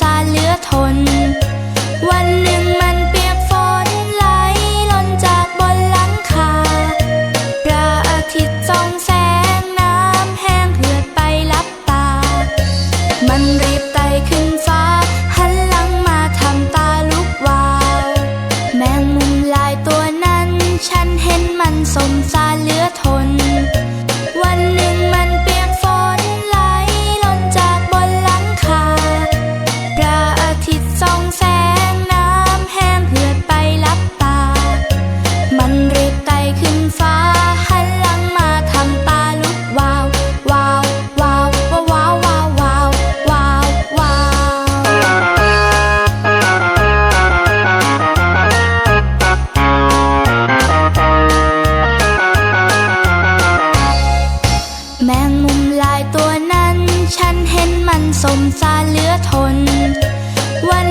ฟ้าเลือก สมสารเหลือทน วัน